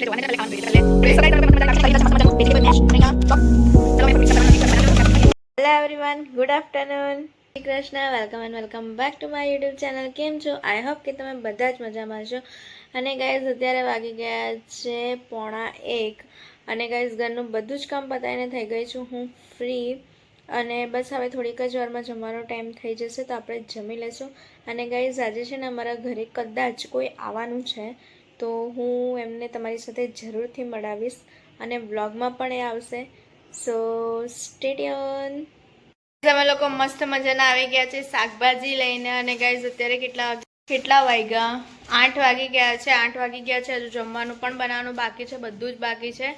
Hello everyone good afternoon Shri Krishna welcome and welcome back to my YouTube channel કેમ છો? I hope કે તમે બધા જ મજામાં છો. અને ગાઈઝ અત્યારે વાગી ગયા છે પોણા એક. અને ગાઈઝ ઘરનું બધું જ કામ પતાવીને થઈ ગઈ છું. હું ફ્રી અને બસ હવે થોડીક જ વારમાં જમવાનો ટાઈમ થઈ જશે તો આપણે જમી લેશું અને ગાઈઝ આજે છે ને અમારા ઘરે કદાચ કોઈ આવવાનું છે. તો હું એમને તમારી સાથે જરૂરથી મળાવીશ અને વ્લોગમાં પણ એ આવશે. સો સ્ટેડિયન અમે લોકો મસ્ત મજાના આવી ગયા છે શાકભાજી લઈને અને ગાઈઝ અત્યારે કેટલા કેટલા વાગ્યા? આઠ વાગી ગયા છે, આઠ વાગી ગયા છે. હજુ જમવાનું પણ બનાવવાનું બાકી છે, બધું જ બાકી છે.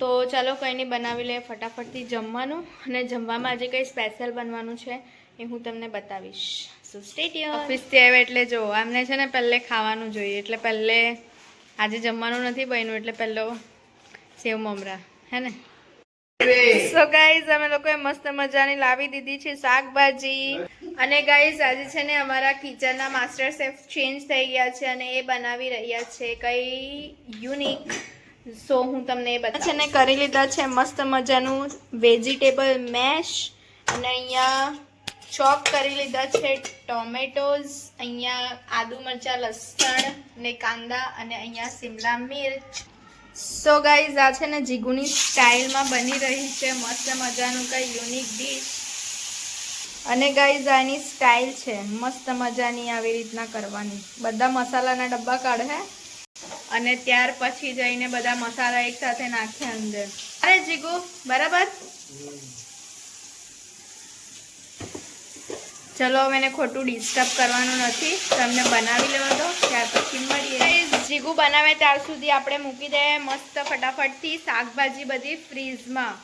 તો ચાલો, કંઈ નહીં, બનાવી લઈએ ફટાફટથી જમવાનું અને જમવામાં આજે કંઈ સ્પેશિયલ બનવાનું છે. એ હું તમને બતાવીશ. સો સ્ટેડિયમ ઓફિસથી આવ્યા એટલે જો આમને છે ને પહેલે ખાવાનું જોઈએ. એટલે પહેલે આજે જમવાનું નથી બન્યું એટલે પહેલો સેવ મમરા. હે ને? સો ગાઈઝ અમે લોકોએ મસ્ત મજાની લાવી દીધી છે શાકભાજી. અને ગાઈઝ આજે છે ને અમારા કિચનના માસ્ટર શેફ ચેન્જ થઈ ગયા છે અને એ બનાવી રહ્યા છે કઈ યુનિક સો હું તમને એ બધા છે ને કરી લીધા છે મસ્ત મજાનું વેજીટેબલ મેશ અને અહીંયા ચોપ કરી લીધા છે ટોમેટોઝ, અહીંયા આદુ મરચાં, લસણ ને કાંદા અને અહીંયા શિમલા મિર્ચ. સો ગાઈઝ આ છે ને જીગુની સ્ટાઇલમાં બની રહી છે. મસ્ત મજાનું કંઈ યુનિક ડીશ અને ગાઈઝ આની સ્ટાઇલ છે. મસ્ત મજાની આવી રીતના કરવાની. બધા મસાલાના ડબ્બા કાઢે અને ત્યાર પછી જઈને બધા મસાલા એક સાથે નાખે અંદર. અરે જીગુ, બરાબર? ચલો એને ખોટું ડિસ્ટર્બ કરવાનું નથી. તમને બનાવી લેવા દો ત્યાર પછી મળીએ. જીગું બનાવે ત્યાર સુધી આપણે મૂકી દઈએ મસ્ત ફટાફટથી શાકભાજી બધી ફ્રીઝમાં.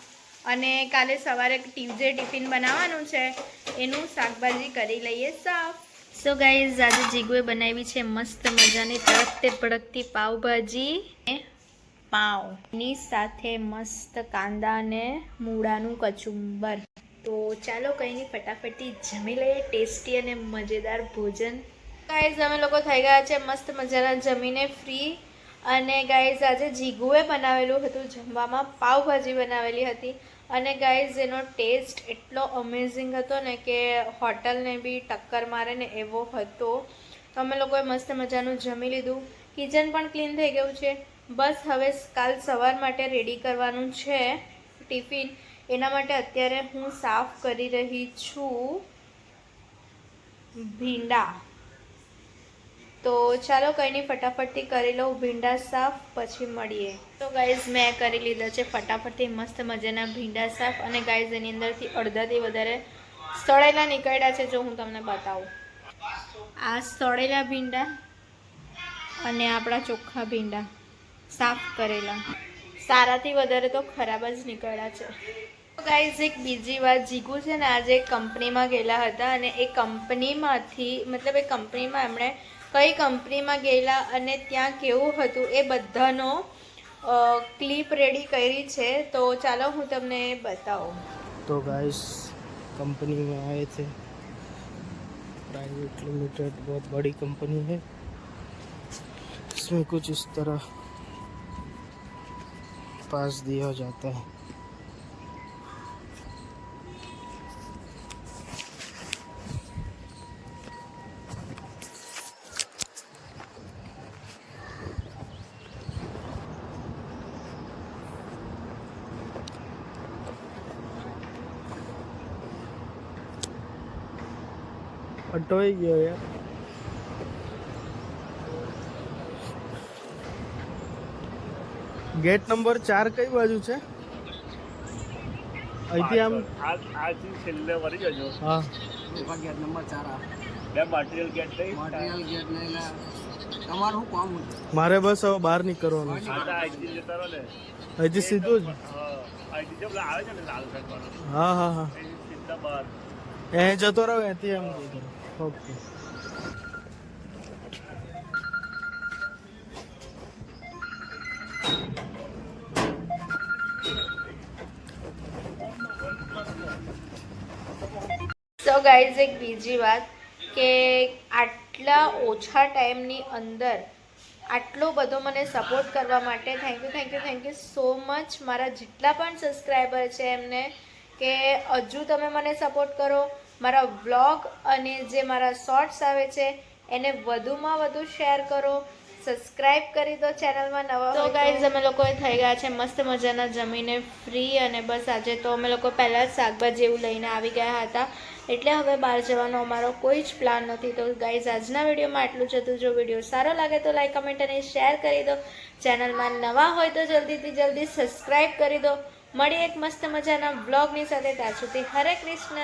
અને કાલે સવારે જે ટિફિન બનાવવાનું છે. એનું શાકભાજી કરી લઈએ સાફ. સો ગાઈઝ આજે જીગુએ બનાવી છે મસ્ત મજાની તડકતે ભડકતી પાવભાજી પાવ એની સાથે મસ્ત કાંદા અને મૂળાનું કચુંબર. તો ચાલો કંઈ નહીં, ફટાફટથી જમી લઈએ ટેસ્ટી અને મજેદાર ભોજન. ગાઈઝ અમે લોકો થઈ ગયા છે મસ્ત મજાના જમીને ફ્રી અને ગાઈઝ આજે જીગુએ બનાવેલું હતું, જમવામાં પાવભાજી બનાવેલી હતી. અને ગાઈઝ એનો ટેસ્ટ એટલો અમેઝિંગ હતો ને કે હોટલને બી ટક્કર મારે ને એવો હતો. તો અમે લોકોએ મસ્ત મજાનું જમી લીધું. કિચન પણ ક્લીન થઈ ગયું છે. બસ હવે કાલ સવાર માટે રેડી કરવાનું છે ટિફિન. એના માટે અત્યારે હું સાફ કરી રહી છું ભીંડા. તો ચાલો કંઈ નહીં, ફટાફટથી કરી લઉં ભીંડા સાફ, પછી મળીએ. તો ગાઈઝ મેં કરી લીધા છે ફટાફટથી મસ્ત મજાના ભીંડા સાફ અને ગાઈઝ એની અંદરથી અડધાથી વધારે સળેલા નીકળ્યા છે, જો હું તમને બતાવું. આ સળેલા ભીંડા અને આપણા ચોખ્ખા ભીંડા, સાફ કરેલા. સારાથી વધારે તો ખરાબ જ નીકળ્યા છે. ગાઈઝ એક બીજી વાત જીગુ છે ને આજે એક કંપનીમાં ગયેલા હતા અને એ કંપનીમાંથી મતલબ એ કંપનીમાં એમણે કઈ કંપનીમાં ગયેલા અને ત્યાં કેવું હતું એ બધાનો ક્લિપ રેડી કરી છે તો ચાલો હું તમને એ બતાવું तो गाइस कंपनी में आए थे प्राइवेट लिमिटेड बहुत बड़ी कंपनी है इसमें कुछ इस तरह पास दिया जाता है અટવાઈ ગયો યાર. ગેટ નંબર ચાર કઈ બાજુ છે? અહીંથી આમ આજથી છેલ્લે વળી જજો હા. ગેટ નંબર ચાર આ. બે મટીરિયલ ગેટ લઈ. મટીરિયલ ગેટ લઈને તમારું શું કામ મારે બસ હવે બહાર નીકળવાનું છે. અહીંથી સીધું જ? હા હા હા સીધા બહાર. એ જતો રહો, એથી એમ ઓકે સો ગાઈઝ એક બીજી વાત કે આટલા ઓછા ટાઈમની અંદર આટલો બધો મને સપોર્ટ કરવા માટે thank you thank you thank you so much મારા જેટલા પણ સબસ્ક્રાઈબર છે એમને કે હજુ તમે મને સપોર્ટ કરો. મારા વ્લોગ અને જે મારા શોર્ટ્સ આવે છે એને વધુમાં વધુ શેર કરો. સબસ્ક્રાઇબ કરી દો ચેનલમાં નવા તો ગાઈઝ અમે લોકોએ થઈ ગયા છે મસ્ત મજાના જમીને ફ્રી અને બસ આજે તો અમે લોકો પહેલાં જ શાકભાજી એવું લઈને આવી ગયા હતા. એટલે હવે બહાર જવાનો અમારો કોઈ જ પ્લાન નથી. તો ગાઈઝ આજના વિડીયોમાં આટલું જ હતું. જો વીડિયો સારો લાગે તો લાઈક કમેન્ટ અને શેર કરી દો. ચેનલમાં નવા હોય તો જલ્દીથી જલ્દી સબસ્ક્રાઇબ કરી દો. મળી એક મસ્ત મજાના બ્લોગની સાથે. ત્યાં સુધી હરે કૃષ્ણ.